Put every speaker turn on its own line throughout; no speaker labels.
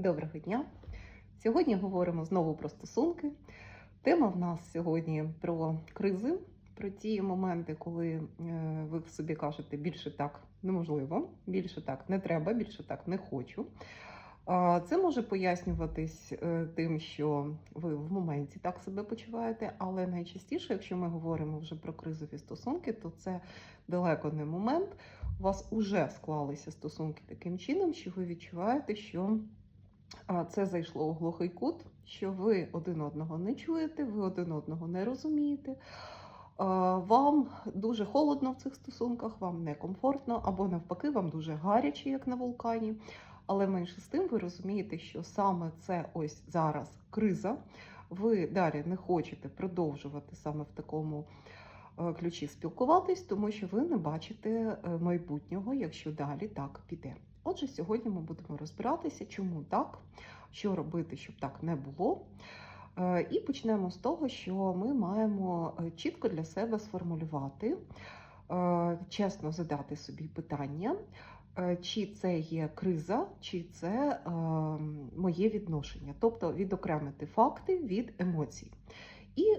Доброго дня! Сьогодні говоримо знову про стосунки. Тема в нас сьогодні про кризи, про ті моменти, коли е, ви собі кажете більше так неможливо, більше так не треба, більше так не хочу. Це може пояснюватись е, тим, що ви в моменті так себе почуваєте, але найчастіше, якщо ми говоримо вже про кризові стосунки, то це далеко не момент. У вас вже склалися стосунки таким чином, що ви відчуваєте, що це зайшло у глухий кут, що ви один одного не чуєте, ви один одного не розумієте. Вам дуже холодно в цих стосунках, вам некомфортно, або навпаки, вам дуже гаряче, як на вулкані. Але менше з тим ви розумієте, що саме це ось зараз криза. Ви далі не хочете продовжувати саме в такому е, ключі спілкуватись, тому що ви не бачите е, майбутнього, якщо далі так піде. Отже, сьогодні ми будемо розбиратися, чому так, що робити, щоб так не було. Е, І почнемо з того, що ми маємо е, чітко для себе сформулювати, е, чесно задати собі питання, чи це є криза, чи це моє відношення, тобто відокремити факти від емоцій. І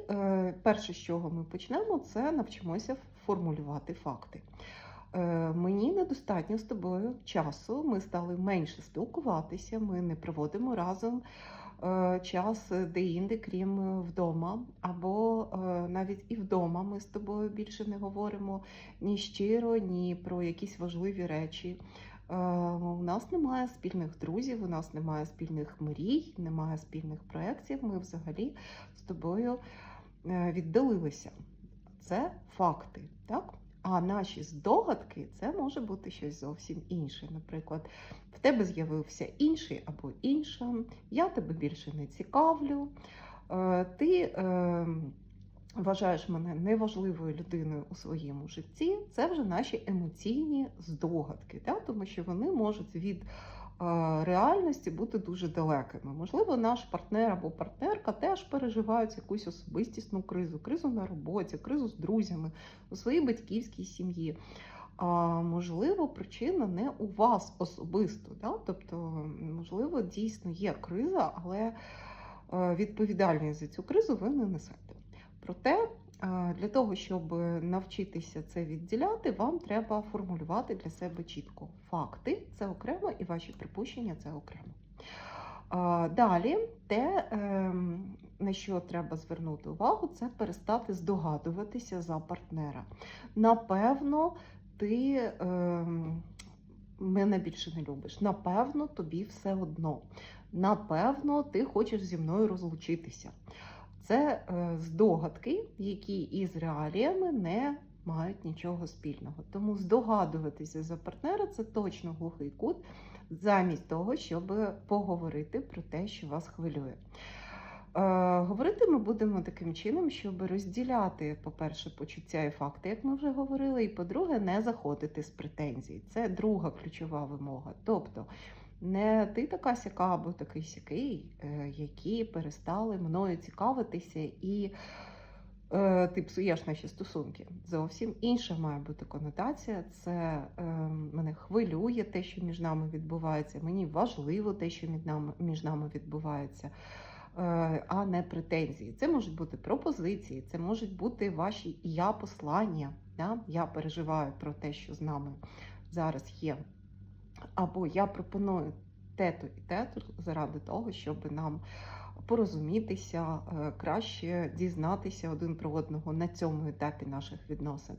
перше, з чого ми почнемо, це навчимося формулювати факти. Е, Мені недостатньо з тобою часу. Ми стали менше спілкуватися. Ми не проводимо разом е, час де-інде, крім е, вдома. Або е, навіть і вдома ми з тобою більше не говоримо ні щиро, ні про якісь важливі речі. Е, У нас немає спільних друзів, у нас немає спільних мрій, немає спільних проєктів. Ми взагалі з тобою е, віддалилися. Це факти, так? А наші здогадки це може бути щось зовсім інше. Наприклад, в тебе з'явився інший або інша, я тебе більше не цікавлю, е, ти е, вважаєш мене неважливою людиною у своєму житті. Це вже наші емоційні здогадки, тому що вони можуть від реальності бути дуже далекими. Можливо, наш партнер або партнерка теж переживають якусь особистісну кризу, кризу на роботі, кризу з друзями, у своїй батьківській сім'ї. А можливо, причина не у вас особисто. Да? Тобто, можливо, дійсно є криза, але е, відповідальність за цю кризу ви не несете. Проте, для того, щоб навчитися це відділяти, вам треба формулювати для себе чітко факти це окремо, і ваші припущення це окремо. Далі, те, ем, на що треба звернути увагу, це перестати здогадуватися за партнера. Напевно, ти ем, мене більше не любиш. Напевно, тобі все одно. Напевно, ти хочеш зі мною розлучитися. Це е, здогадки, які із реаліями не мають нічого спільного. Тому здогадуватися за партнера це точно глухий кут, замість того, щоб поговорити про те, що вас хвилює. Е, говорити ми будемо таким чином, щоб розділяти, по-перше, почуття і факти, як ми вже говорили, і по-друге, не заходити з претензій. Це друга ключова вимога. Тобто не ти така сяка або такий сякий, е, які перестали мною цікавитися і е, ти псуєш наші стосунки. Зовсім інша має бути конотація. Це е, мене хвилює те, що між нами відбувається. Мені важливо те, що між нами, між нами відбувається. е, А не претензії. Це можуть бути пропозиції, це можуть бути ваші я послання. Да? Я переживаю про те, що з нами зараз є. Або я пропоную тету і тету заради того, щоб нам порозумітися, е, краще дізнатися один про одного на цьому етапі наших відносин.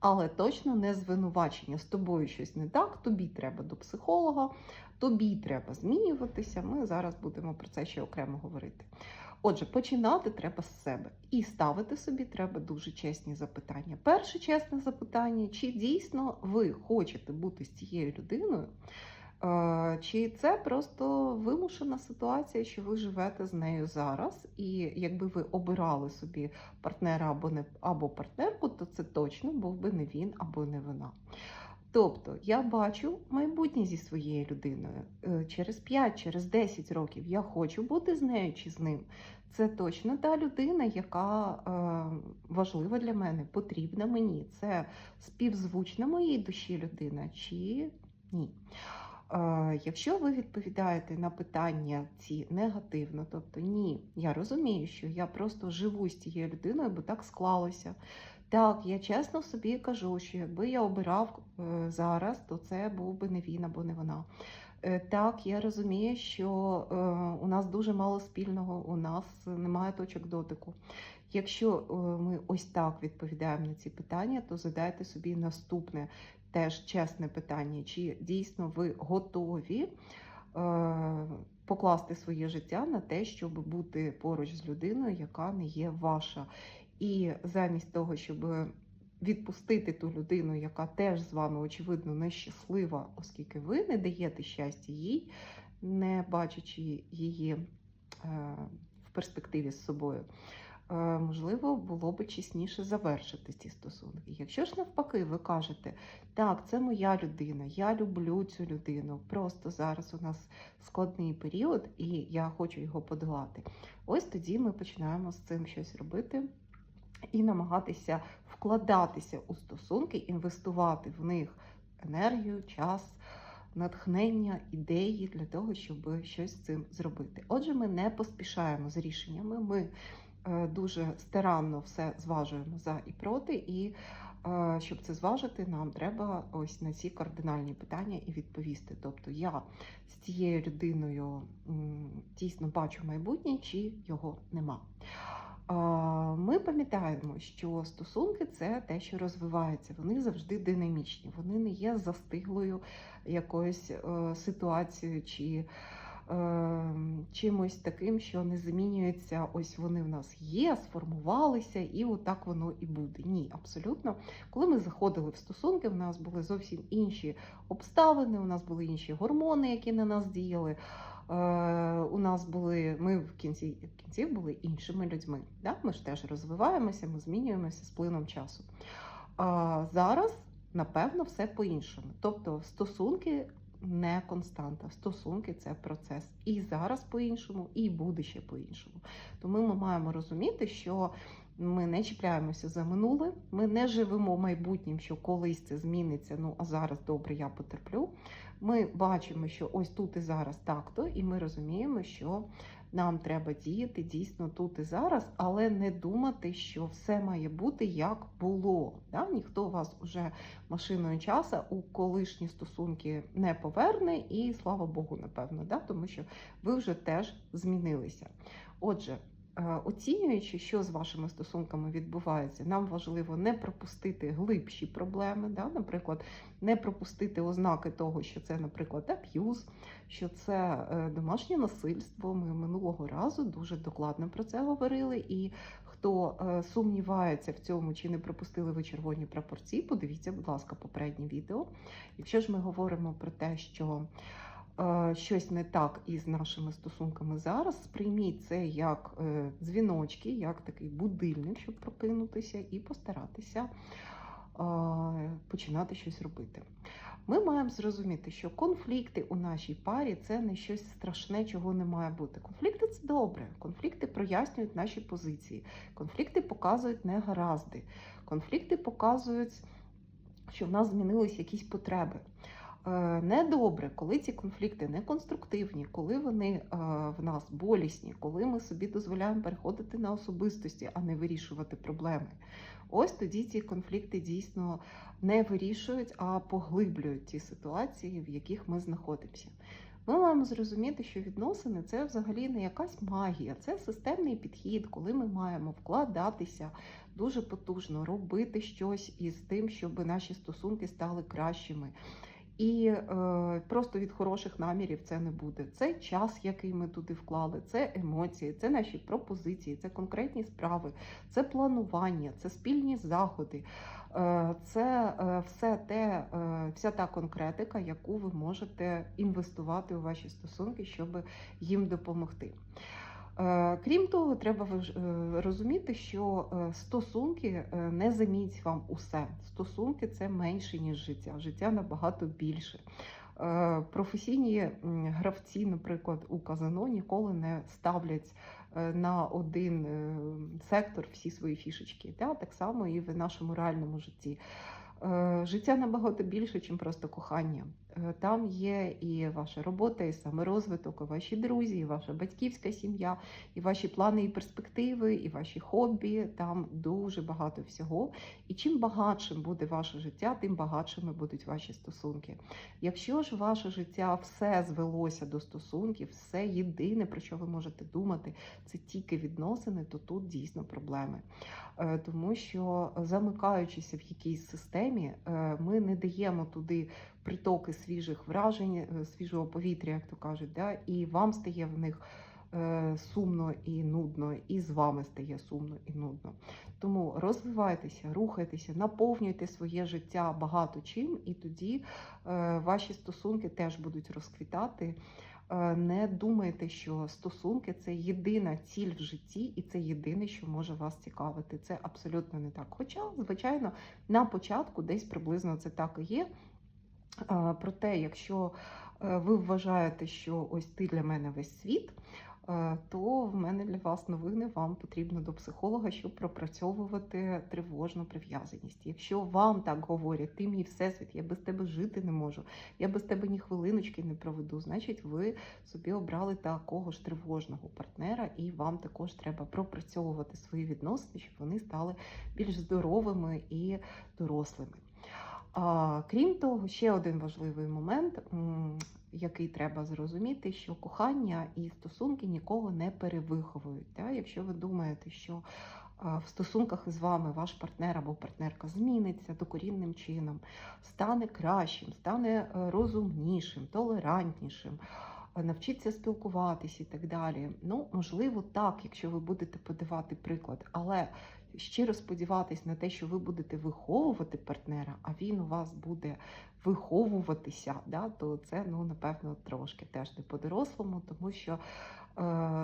Але точно не звинувачення з тобою щось не так, тобі треба до психолога, тобі треба змінюватися. Ми зараз будемо про це ще окремо говорити. Отже, починати треба з себе і ставити собі треба дуже чесні запитання. Перше чесне запитання: чи дійсно ви хочете бути з цією людиною? Е, Чи це просто вимушена ситуація, що ви живете з нею зараз, і якби ви обирали собі партнера або не або партнерку, то це точно був би не він або не вона. Тобто я бачу майбутнє зі своєю людиною Е, через 5, через 10 років я хочу бути з нею чи з ним. Це точно та людина, яка е, важлива для мене, потрібна мені. Це співзвучна моїй душі людина чи ні. Е, Якщо ви відповідаєте на питання ці негативно, тобто ні, я розумію, що я просто живу з цією людиною, бо так склалося. Так, я чесно собі кажу, що якби я обирав е, зараз, то це був би не він або не вона. Е, Так, я розумію, що е, у нас дуже мало спільного, у нас немає точок дотику. Якщо ми ось так відповідаємо на ці питання, то задайте собі наступне теж чесне питання: чи дійсно ви готові покласти своє життя на те, щоб бути поруч з людиною, яка не є ваша. І замість того, щоб відпустити ту людину, яка теж з вами, очевидно, нещаслива, оскільки ви не даєте щастя їй, не бачачи її е, в перспективі з собою. е, Можливо, було би чесніше завершити ці стосунки. Якщо ж навпаки, ви кажете, так, це моя людина, я люблю цю людину. Просто зараз у нас складний період, і я хочу його подолати. Ось тоді ми починаємо з цим щось робити і намагатися вкладатися у стосунки, інвестувати в них енергію, час, натхнення, ідеї для того, щоб щось з цим зробити. Отже, ми не поспішаємо з рішеннями. Ми е, дуже старанно все зважуємо за і проти, і е, щоб це зважити, нам треба ось на ці кардинальні питання і відповісти. Тобто я з цією людиною дійсно бачу майбутнє, чи його нема. Ми пам'ятаємо, що стосунки це те, що розвивається. Вони завжди динамічні, вони не є застиглою якоюсь е, ситуацією чи е, чимось таким, що не змінюється. Ось вони в нас є, сформувалися, і отак воно і буде. Ні, абсолютно. Коли ми заходили в стосунки, в нас були зовсім інші обставини, у нас були інші гормони, які на нас діяли. Е, у нас були, ми в кінці в кінці були іншими людьми. Да? Ми ж теж розвиваємося, ми змінюємося з плином часу. А зараз, напевно, все по-іншому. Тобто, стосунки не константа. Стосунки це процес. І зараз по-іншому, і буде ще по-іншому. Тому ми маємо розуміти, що ми не чіпляємося за минуле, ми не живемо майбутнім, що колись це зміниться. Ну а зараз добре, я потерплю. Ми бачимо, що ось тут і зараз так-то, і ми розуміємо, що нам треба діяти дійсно тут і зараз, але не думати, що все має бути як було. Да? Ніхто вас уже машиною часу у колишні стосунки не поверне, і слава Богу, напевно, да? тому що ви вже теж змінилися. Отже. Е, Оцінюючи, що з вашими стосунками відбувається, нам важливо не пропустити глибші проблеми, да? наприклад, не пропустити ознаки того, що це, наприклад, аб'юз, що це е, домашнє насильство. Ми минулого разу дуже докладно про це говорили. І хто е, сумнівається в цьому, чи не пропустили ви червоні прапорці, подивіться, будь ласка, попереднє відео. Якщо ж ми говоримо про те, що щось не так із нашими стосунками зараз, сприйміть це як е, дзвіночки, як такий будильник, щоб прокинутися і постаратися починати щось робити. Ми маємо зрозуміти, що конфлікти у нашій парі це не щось страшне, чого не має бути. Конфлікти це добре. Конфлікти прояснюють наші позиції. Конфлікти показують негаразди. Конфлікти показують, що в нас змінились якісь потреби. Е, Недобре, коли ці конфлікти не конструктивні, коли вони е, в нас болісні, коли ми собі дозволяємо переходити на особистості, а не вирішувати проблеми. Ось тоді ці конфлікти дійсно не вирішують, а поглиблюють ті ситуації, в яких ми знаходимося. Ми маємо зрозуміти, що відносини це взагалі не якась магія, це системний підхід, коли ми маємо вкладатися дуже потужно, робити щось із тим, щоб наші стосунки стали кращими. І е, просто від хороших намірів це не буде. Це час, який ми туди вклали, це емоції, це наші пропозиції, це конкретні справи, це планування, це спільні заходи, е, це е, все те, е, вся та конкретика, яку ви можете інвестувати у ваші стосунки, щоб їм допомогти. Е, Крім того, треба е, розуміти, що е, стосунки не замінять вам усе. Стосунки це менше, ніж життя. Життя набагато більше. Професійні гравці, наприклад, у казино ніколи не ставлять на один сектор всі свої фішечки. Так само і в нашому реальному житті. Життя набагато більше, ніж просто кохання. Е, Там є і ваша робота, і саморозвиток, і ваші друзі, і ваша батьківська сім'я, і ваші плани і перспективи, і ваші хобі. Там дуже багато всього. І чим багатшим буде ваше життя, тим багатшими будуть ваші стосунки. Якщо ж ваше життя все звелося до стосунків, все єдине, про що ви можете думати, це тільки відносини, то тут дійсно проблеми. Е, Тому що замикаючися в якійсь системі, е, ми не даємо туди притоки свіжих вражень, е, свіжого повітря, як то кажуть, да? і вам стає в них е, сумно і нудно, і з вами стає сумно і нудно. Тому розвивайтеся, рухайтеся, наповнюйте своє життя багато чим, і тоді е, ваші стосунки теж будуть розквітати. Не думайте, що стосунки це єдина ціль в житті, і це єдине, що може вас цікавити. Це абсолютно не так. Хоча, звичайно, на початку десь приблизно це так і є. Проте, якщо е, ви вважаєте, що ось ти для мене весь світ, е, то в мене для вас новини. Вам потрібно до психолога, щоб пропрацьовувати тривожну прив'язаність. Якщо вам так говорять, ти мій всесвіт, я без тебе жити не можу, я без тебе ні хвилиночки не проведу, значить, ви собі обрали такого ж тривожного партнера, і вам також треба пропрацьовувати свої відносини, щоб вони стали більш здоровими і дорослими. Крім того, ще один важливий момент, який треба зрозуміти, що кохання і стосунки нікого не перевиховують. Якщо ви думаєте, що в стосунках із вами ваш партнер або партнерка зміниться докорінним чином, стане кращим, стане е, розумнішим, толерантнішим, навчиться спілкуватись і так далі. Ну, можливо, так, якщо ви будете подавати приклад, але щиро сподіватись на те, що ви будете виховувати партнера, а він у вас буде виховуватися, да, то це ну напевно трошки теж не по-дорослому, тому що е,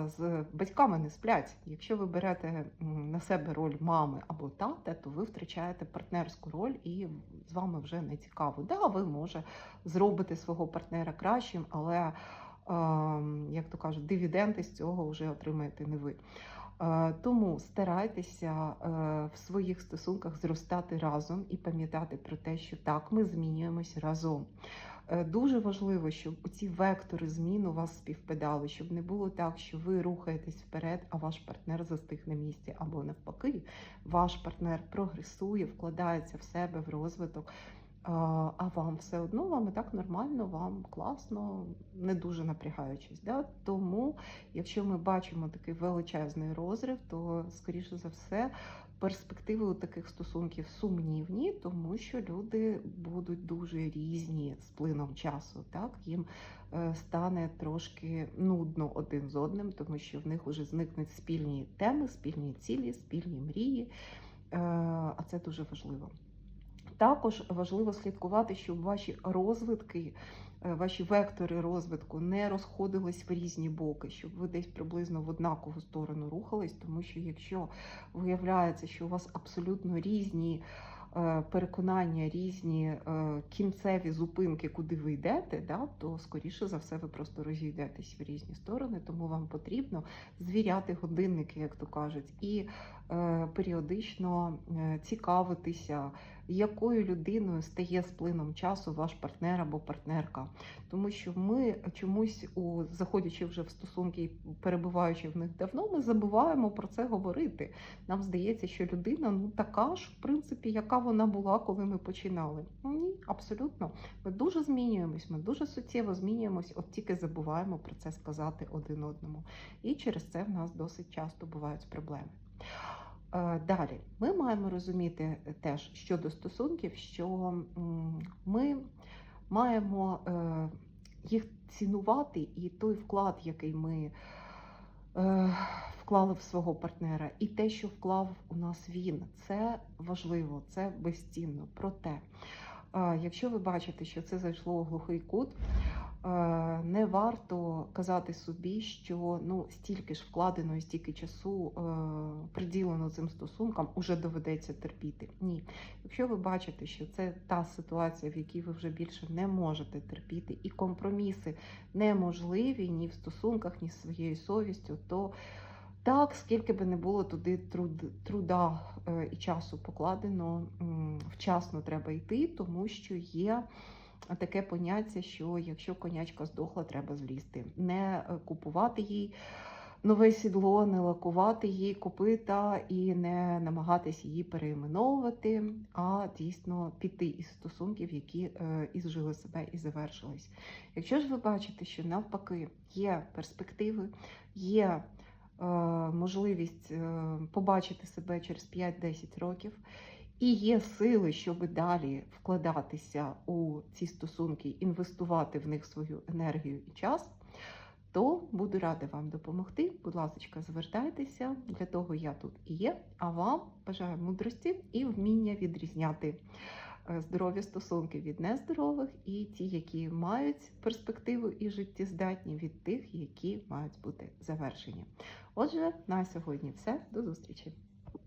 з батьками не сплять. Якщо ви берете на себе роль мами або тата, то ви втрачаєте партнерську роль і з вами вже не цікаво. Да, ви може зробите свого партнера кращим, але е, як то кажуть, дивіденди з цього вже отримаєте не ви. Е, Тому старайтеся е, в своїх стосунках зростати разом і пам'ятати про те, що так, ми змінюємось разом. Е, Дуже важливо, щоб ці вектори змін у вас співпадали, щоб не було так, що ви рухаєтесь вперед, а ваш партнер застиг на місці, або навпаки, ваш партнер прогресує, вкладається в себе в розвиток. А вам все одно, вам і так нормально, вам класно, не дуже напрягаючись. Да? Тому, якщо ми бачимо такий величезний розрив, то скоріше за все перспективи у таких стосунків сумнівні, тому що люди будуть дуже різні з плином часу. Так їм е, стане трошки нудно один з одним, тому що в них вже зникнуть спільні теми, спільні цілі, спільні мрії. Е, А це дуже важливо. Також важливо слідкувати, щоб ваші розвитки, е, ваші вектори розвитку не розходились в різні боки, щоб ви десь приблизно в однакову сторону рухались, тому що якщо виявляється, що у вас абсолютно різні е, переконання, різні е, кінцеві зупинки, куди ви йдете, да, то скоріше за все ви просто розійдетесь в різні сторони, тому вам потрібно звіряти годинники, як то кажуть, і періодично е, цікавитися якою людиною стає з плином часу ваш партнер або партнерка. Тому що ми чомусь, у заходячи вже в стосунки і перебуваючи в них давно, ми забуваємо про це говорити. Нам здається, що людина ну така ж, в принципі, яка вона була, коли ми починали. Ні, абсолютно. Ми дуже змінюємось, ми дуже суттєво змінюємось, от тільки забуваємо про це сказати один одному. І через це в нас досить часто бувають проблеми. Е, Далі ми маємо розуміти теж щодо стосунків, що ми маємо е, їх цінувати, і той вклад, який ми е, вклали в свого партнера, і те, що вклав у нас він, це важливо, це безцінно. Проте, е, якщо ви бачите, що це зайшло у глухий кут, е, не варто казати собі, що ну стільки ж вкладено і стільки часу е, приділено цим стосункам, уже доведеться терпіти. Ні, якщо ви бачите, що це та ситуація, в якій ви вже більше не можете терпіти, і компроміси неможливі ні в стосунках, ні з своєю совістю, то так, скільки би не було туди труд, труда е, і часу покладено, вчасно треба йти, тому що є таке поняття, що якщо конячка здохла, треба злізти. Не е, купувати їй нове сідло, не лакувати їй копита і не намагатись її переіменовувати, а дійсно піти із стосунків, які е, ізжили себе і завершились. Якщо ж ви бачите, що навпаки є перспективи, є е, можливість побачити себе через 5-10 років, і є сили, щоб далі вкладатися у ці стосунки, інвестувати в них свою енергію і час, то буду рада вам допомогти. Будь ласка, звертайтеся, для того я тут і є. А вам бажаю мудрості і вміння відрізняти е, здорові стосунки від нездорових, і ті, які мають перспективу і життєздатні, від тих, які мають бути завершені. Отже, на сьогодні все. До зустрічі!